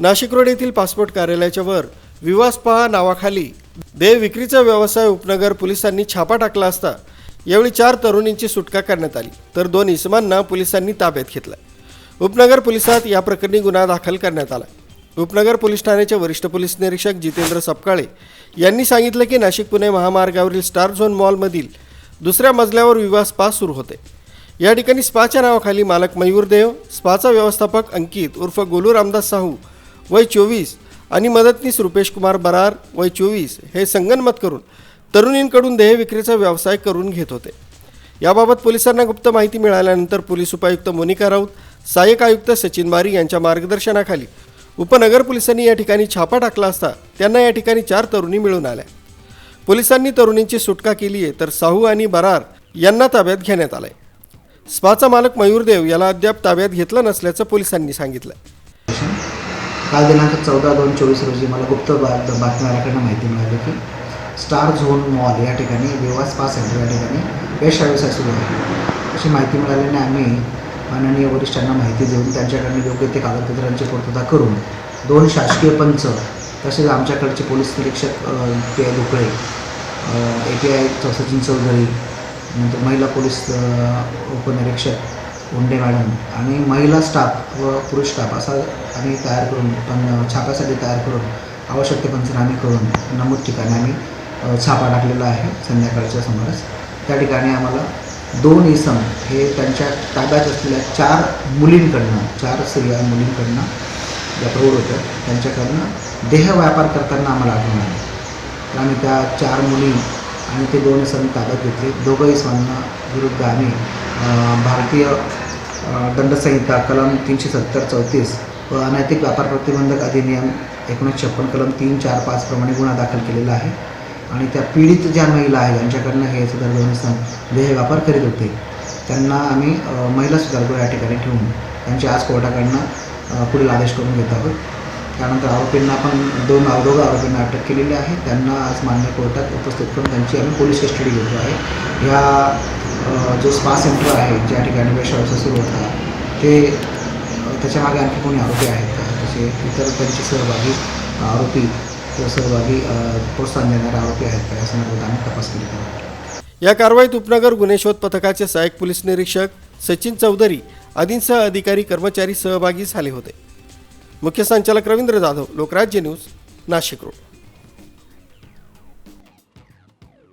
Nashik road येथील passport कार्यालयाच्या वर विवास पहा नावाखाली देह विक्रीचा व्यवसाय उपनगर पोलिसांनी छापा टाकला असता यावेळी चार तरुणींची सुटका करण्यात आली तर दोन इसमांना पोलिसांनी ताब्यात घेतलं. उपनगर पोलिसात या प्रकरणी गुन्हा दाखल करण्यात आला. उपनगर पोलीस ठाण्याचे वरिष्ठ पोलीस निरीक्षक जितेंद्र सपकाळे यांनी सांगितलं की नाशिक पुणे महामार्गावरील स्टार झोन मॉलमधील दुसऱ्या मजल्यावर विवाह स्पा सुरू होते. या ठिकाणी स्पाच्या नावाखाली मालक मयूर देव स्पाचा व्यवस्थापक अंकित उर्फ गोलू रामदास साहू वय चोवीस. आणि मदतनीस रुपेश कुमार बरार वय चोवीस. हे संगनमत करून तरुणींकडून देह विक्रीचा व्यवसाय करून घेत होते. याबाबत पोलिसांना गुप्त माहिती मिळाल्यानंतर पोलीस उपायुक्त मोनिका राऊत सहाय्यक आयुक्त सचिन मारी यांच्या मार्गदर्शनाखाली उपनगर पोलिसांनी या ठिकाणी छापा टाकला असता त्यांना या ठिकाणी चार तरुणी मिळून आल्या. पोलिसांनी तरुणींची सुटका केली आहे तर साहू आणि बरार यांना ताब्यात घेण्यात आलंय. स्पाचा मालक मयूरदेव याला अद्याप ताब्यात घेतलं नसल्याचं पोलिसांनी सांगितलं. काल दिनांक चौदा दोन चोवीस रोजी मला गुप्त बा बातमीदाराकडनं माहिती मिळाली की स्टार झोन मॉल या ठिकाणी विवा पास सेंटर या ठिकाणी यश व्यवसाय सुरू आहे. अशी माहिती मिळाल्याने आम्ही माननीय वरिष्ठांना माहिती देऊन त्यांच्याकडनं योग्य ते कागदपत्रांची पूर्तता करून दोन शासकीय पंच तसेच आमच्याकडचे पोलीस निरीक्षक P I Dukale A P I Sachin Chaudhari नंतर महिला पोलीस उपनिरीक्षक उंडे मॅडम आणि महिला स्टाफ व पुरुष स्टाफ असा आम्ही तयार करून पण छाप्यासाठी तयार करून आवश्यक ते पंचनामे करून नमूद ठिकाणी आम्ही छापा टाकलेला आहे संध्याकाळच्या समोरच त्या ठिकाणी आम्हाला दोन इसम हे त्यांच्या ताब्यात असलेल्या चार मुलींकडनं चार स्त्रिया मुलींकडनं ज्या प्रौढ होत्या त्यांच्याकडनं देह व्यापार करताना आम्हाला आढळून आले. तर आम्ही त्या चार मुली आणि ते दोन इसम ताब्यात घेतले. दोघं इसमांना विरुद्ध आम्ही भारतीय दंडसंहिता कलम तीनशे सत्तर चौतीस व अनैतिक व्यापार प्रतिबंधक अधिनियम एकोणीसशे छप्पन कलम तीन चार पाचप्रमाणे गुन्हा दाखल केलेला आहे. आणि त्या पीडित ज्या महिला आहेत ज्यांच्याकडनं हे सदर दोन देह व्यापार करीत होते त्यांना आम्ही महिला सुधारगृह या ठिकाणी ठेवून त्यांची आज कोर्टाकडनं पुढील आदेश करून घेत आहोत. त्यानंतर आरोपींना पण दोन दोघं आरोपींना अटक केलेली आहे. त्यांना आज मान्य कोर्टात उपस्थित करून त्यांची आम्ही पोलीस कस्टडी घेतो आहे. ह्या जो स्पा सेंटर आहे ज्या ठिकाणी व्यवसाय सुरू होता ते अ, त्याच्यामागे आणखी कोणी आरोपी आहेत का? तसे इतर त्यांचे सहभागी आरोपी किंवा सहभागी प्रोत्साहन देणारे आरोपी आहेत का? या संदर्भात आम्ही तपास केली या कारवाईत उपनगर गुन्हे शोध पथकाचे सहाय्यक पोलीस निरीक्षक सचिन चौधरी आदींसह अधिकारी कर्मचारी सहभागी झाले होते. मुख्य संचालक रवींद्र जाधव लोकराज्य न्यूज नाशिक रोड.